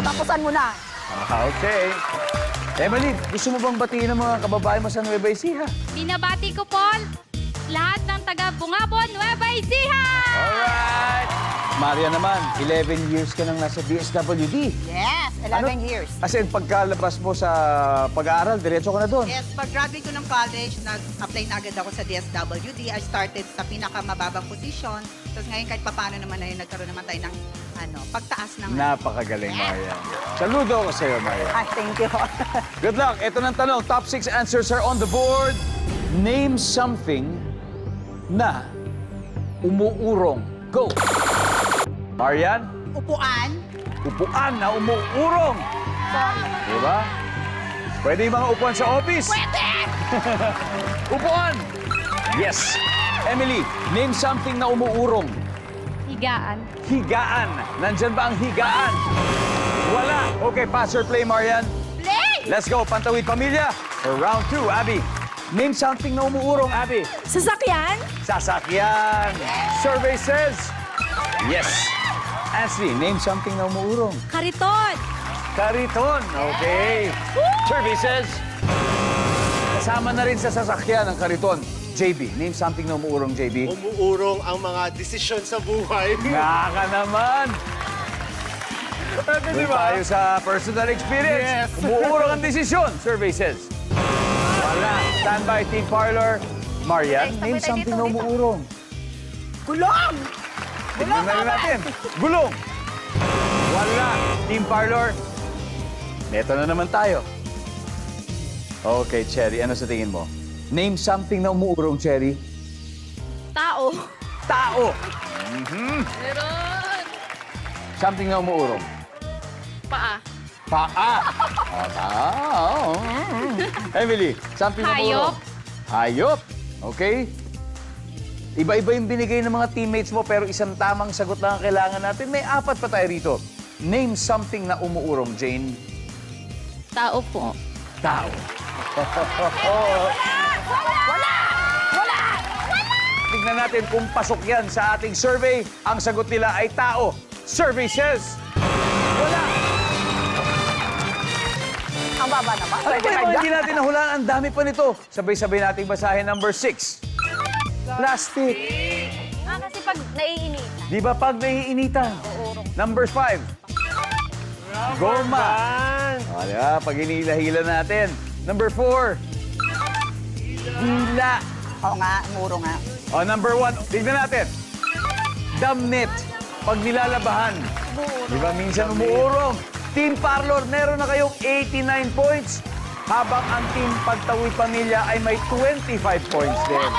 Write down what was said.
Katapusan mo na. Ah, okay. Emily, gusto mo bang batiin ang mga kababae mo sa Nueva Ecija? Binabati ko po lahat ng taga Bungabon, Nueva Ecija! Alright! Maria naman, 11 years ka nang nasa DSWD. Yes, 11 Ano? years. As in, pagkalabas mo sa pag-aaral, diretso ka na doon. Yes, pag-graduate ko ng college, nag-apply na agad ako sa DSWD. I started sa pinakamababang posisyon. Tapos ngayon kahit papano naman ay nagkaroon naman tayo ng ano, pagtaas ng... Napakagaling, Maria. Saludo ako sa'yo, Maria. Ay, thank you. Good luck. Ito ng tanong. Top six answers are on the board. Name something na umuurong. Go! Marian, Upuan, upuan na umuurong. Diba? Pwede yung mga upuan sa office. Pwede! upuan! Yes. Emily, name something na umuurong. Higaan. Higaan. Nandyan ba ang higaan? Wala. Okay, pass or play, Marian. Play! Let's go, Pantawid Pamilya. For round two, Abby. Name something na umuurong, Abby. Sasakyan? Sasakyan. Survey says, yes. Ashley, name something na umuurong. Kariton! Kariton. Okay. Survey says, kasama na rin sa sasakyan ang kariton. JB, name something na umuurong, JB. umuurong ang mga desisyon sa buhay. Nga ka naman. Doon tayo sa personal experience. Umuurong ang desisyon, survey says. Wala. Standby, Team Parlor. Marian, name something na umuurong. Gulong! Tignan na rin natin. Gulong. Wala. Team Parlor. Neto na naman tayo. Okay, Cherry. Ano sa tingin mo? Name something na umuurong, Cherry. Tao. Tao. Meron. Something na umuurong. Paa. Paa. Ah, tao. Emily, something na Hayop. umuurong. Hayop. Okay. Iba-iba yung binigay ng mga teammates mo pero isang tamang sagot lang ang kailangan natin. May apat pa tayo rito. Name something na umuurong, Jane. Tao po. Tao. Tignan natin kung pasok yan sa ating survey. Ang sagot nila ay tao. Survey says... Wala. Ang baba naman. Yung mga hindi natin nahulaan? Ang dami pa nito. Sabay-sabay nating basahin number six. Plastic. Ah, kasi pag naiinit. Di ba pag naiinitan? Number five. Goma. O, di ba? Pag hinila-hila natin. Number four. Hila. Oo nga, muro nga. O, number one. Tignan natin. Damit. Pag nilalabahan. Di ba minsan umuurong? Team Parlor, meron na kayong 89 points. Habang ang Team Pagtawid Pamilya ay may 25 points din.